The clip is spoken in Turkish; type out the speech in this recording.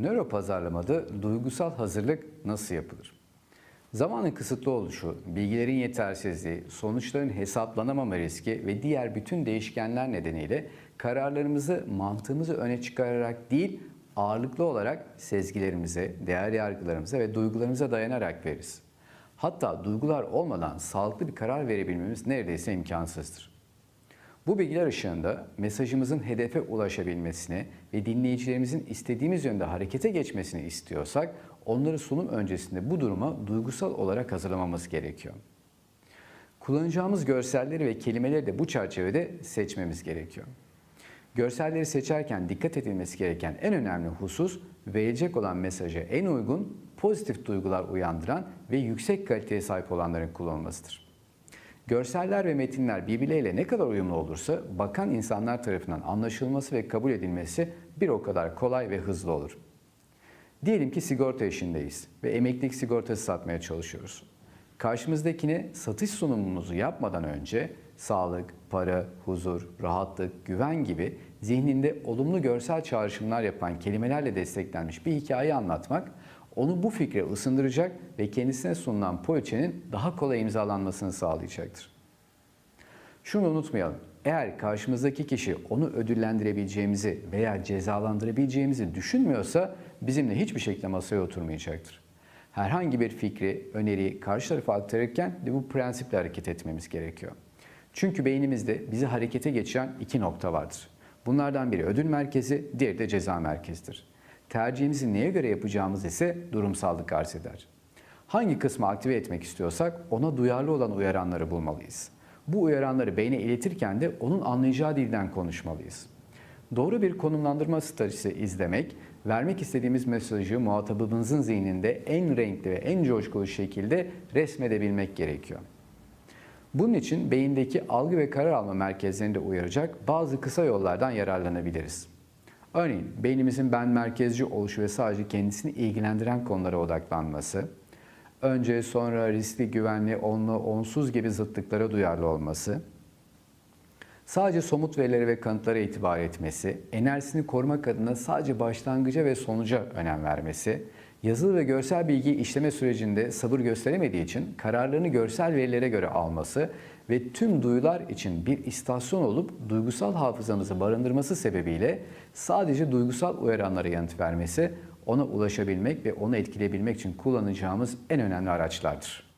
Nöropazarlamada duygusal hazırlık nasıl yapılır? Zamanın kısıtlı oluşu, bilgilerin yetersizliği, sonuçların hesaplanamama riski ve diğer bütün değişkenler nedeniyle kararlarımızı mantığımızı öne çıkararak değil, ağırlıklı olarak sezgilerimize, değer yargılarımıza ve duygularımıza dayanarak veririz. Hatta duygular olmadan sağlıklı bir karar verebilmemiz neredeyse imkansızdır. Bu bilgiler ışığında mesajımızın hedefe ulaşabilmesini ve dinleyicilerimizin istediğimiz yönde harekete geçmesini istiyorsak onları sunum öncesinde bu duruma duygusal olarak hazırlamamız gerekiyor. Kullanacağımız görselleri ve kelimeleri de bu çerçevede seçmemiz gerekiyor. Görselleri seçerken dikkat edilmesi gereken en önemli husus verecek olan mesaja en uygun, pozitif duygular uyandıran ve yüksek kaliteye sahip olanların kullanılmasıdır. Görseller ve metinler birbirleriyle ne kadar uyumlu olursa bakan insanlar tarafından anlaşılması ve kabul edilmesi bir o kadar kolay ve hızlı olur. Diyelim ki sigorta işindeyiz ve emeklilik sigortası satmaya çalışıyoruz. Karşımızdakine satış sunumumuzu yapmadan önce sağlık, para, huzur, rahatlık, güven gibi zihninde olumlu görsel çağrışımlar yapan kelimelerle desteklenmiş bir hikaye anlatmak onu bu fikre ısındıracak ve kendisine sunulan poliçenin daha kolay imzalanmasını sağlayacaktır. Şunu unutmayalım. Eğer karşımızdaki kişi onu ödüllendirebileceğimizi veya cezalandırabileceğimizi düşünmüyorsa bizimle hiçbir şekilde masaya oturmayacaktır. Herhangi bir fikri, öneriyi karşı tarafa aktarırken de bu prensiple hareket etmemiz gerekiyor. Çünkü beynimizde bizi harekete geçiren iki nokta vardır. Bunlardan biri ödül merkezi, diğeri de ceza merkezidir. Tercihimizi neye göre yapacağımız ise durumsallık arz eder. Hangi kısmı aktive etmek istiyorsak ona duyarlı olan uyaranları bulmalıyız. Bu uyaranları beyne iletirken de onun anlayacağı dilden konuşmalıyız. Doğru bir konumlandırma stratejisi izlemek, vermek istediğimiz mesajı muhatabımızın zihninde en renkli ve en coşkulu şekilde resmedebilmek gerekiyor. Bunun için beyindeki algı ve karar alma merkezlerini de uyaracak bazı kısa yollardan yararlanabiliriz. Örneğin beynimizin ben merkezci oluşu ve sadece kendisini ilgilendiren konulara odaklanması, önce sonra riskli, güvenli, onlu, onsuz gibi zıtlıklara duyarlı olması, sadece somut verilere ve kanıtlara itibar etmesi, enerjisini korumak adına sadece başlangıca ve sonuca önem vermesi, yazılı ve görsel bilgiyi işleme sürecinde sabır gösteremediği için kararlarını görsel verilere göre alması ve tüm duyular için bir istasyon olup duygusal hafızamızı barındırması sebebiyle sadece duygusal uyaranlara yanıt vermesi ona ulaşabilmek ve onu etkileyebilmek için kullanacağımız en önemli araçlardır.